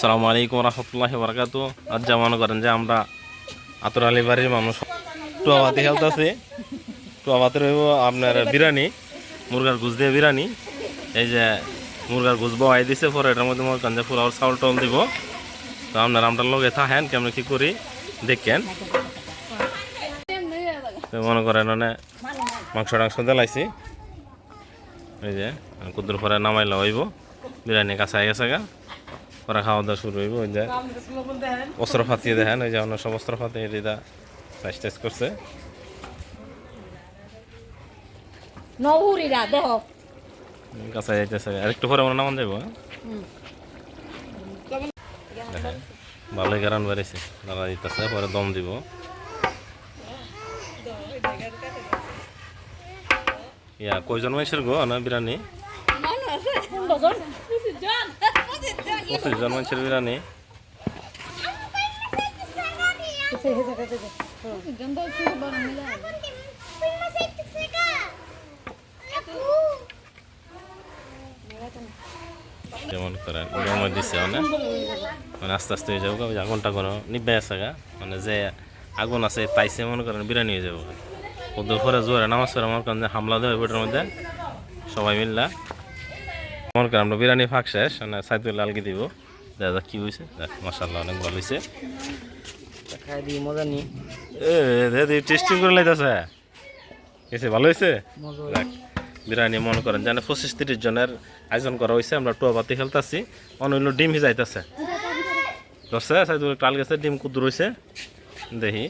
সালামু আলাইকুম রহমতুল্লাহ বরকাত। আজ যা মনে করেন যে আমরা আতর আলী বাড়ির মানুষ। টুয়াবাতি খেলতেছি টুয়াবাতি রইব আপনার বিরিয়ানি, মুরগার গুজ দিয়ে বিরিয়ানি। এই যে মুরগার গুজ বহাই দিছে, পরে এটার মধ্যে মনে করেন যে ফুলাওয়ার চাউল টাউল দিব। তো আপনার আমরা লগে থাকেন, কেমন কি করি দেখেন। তো মনে করেন মানে মাংস টাংস দিলাইছি এই যে কুদ্দুর পরে নামাইলে হইব। বিরিয়ানি কাঁচাই গেছে গা। পরে খাওয়া দাওয়া শুরু হইব ওই যে অস্ত্র ফাতিয়ে দেখেন ওই যে অন্য সব অস্ত্র ফাতিয়ে এটা সাইজ টাইজ করছে দেহ। কাঁচাই যাইতেছে আর একটু পরে মনে নামান যাব হ্যাঁ? দেখেন ভালোই গারান বেড়েছে দাদা দিতেছে পরে দম দিব। ইয়া কয়জন মানুষের গো না বজন পঁচিশ জন মানুষের বিরিয়ানি যেমন করেন জমা দিছে মানে। মানে আস্তে আস্তে হয়ে যাব আগুনটা কোনো নিবে আছে গা। মানে যে আগুন আছে, পাইছে মনে করেন বিরিয়ানি হয়ে যাব ওদের পরে জোরে নামাজ পড়ে মনে করেন যে হামলা দেবে পেটের মধ্যে। সবাই মিললা। মনে করেন আমরা বিরিয়ানি ফাঁক শেষ মানে সাইদুল আলগি দিব। দেখা যাক কি হয়েছে দেখ মাসাল্লাহ অনেক ভালো হয়েছে খাই দিই মজা নিই এ টেস্টিং করে লাইতেছে। এসে ভালো হয়েছে যাক বিরিয়ানি মনে করেন জানে পঁচিশ তিরিশ জনের আয়োজন করা হয়েছে আমরা টুয়া বাতি খেলতেছি অনৈন্য ডিম ভিজাইতেছে। ধরছে সাইদুল টাল গেছে ডিম কুদ্দুর হয়েছে দেখি।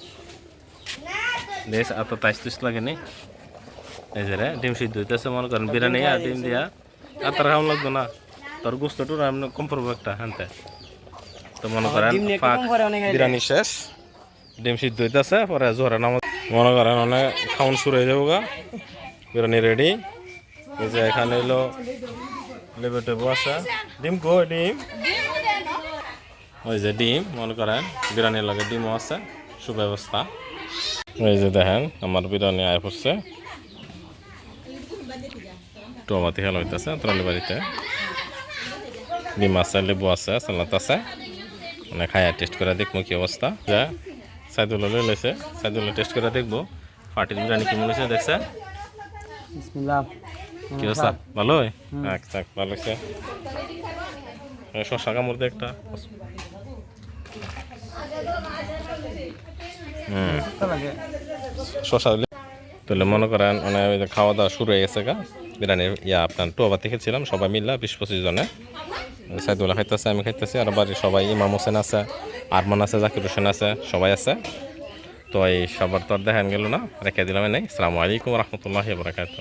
দেশ এত তাইস তুইস লাগেনি। এই যে রে ডিম সিদ্ধ হইতেছে মনে করেন বিরিয়ানি আর ডিম দিয়া। আর তার খাওয়ান লাগতো না। তোর গুস্ত টুর আমি কম পড়ব একটা হ্যান্তে তো মনে করেন। বিরিয়ানি শেষ। ডিম সিদ্ধ হইতেছে পরে জোরে নাম মনে করেন অনেক খাওয়ান শুরু হয়ে যাব গা বিরিয়ানি রেডি এই যে এখানে হলো লেবু টেবু আছে। ডিম কো ডিম? ওই যে ডিম মনে করেন বিরিয়ানির লগে ডিমও আছে সুব্যবস্থা। এই যে দেখেন আমার বিরিয়ানি আয় পড়ছে। টমাতি খেলা হইতেছে তরালি বাড়িতে। ডিম আছে লেবু আছে সালাদ আছে। মানে খায়া টেস্ট করে দেখব কি অবস্থা। যা সাইদুল্লাহ লই লেছে সাইদুল্লাহ টেস্ট করে দেখব। পার্টির বিরিয়ানি কেমন হয়েছে দেখছে? কি অবস্থা? ভালো? আচ্ছা ভালো হয়েছে শশা কামড় দে একটা। হুম। শশা তাহলে মনে করেন মানে খাওয়া দাওয়া শুরু হয়ে গেছে গা, বিরিয়ানির ইয়া আপনার টু আবার দেখেছিলাম সবাই মিললা বিশ পঁচিশ জনে। সাইদুল্লাহ খাইতেছে, আমি খাইতেছি, আর বাড়ির সবাই, ইমাম হোসেন আছে, আরমান আছে, জাকির হোসেন আছে, সবাই আছে। তো এই সবার তো আর দেখান গেল না, রেখে দিলাম নাই আসসালামু আলাইকুম রহমতুল্লাহ বরাকাত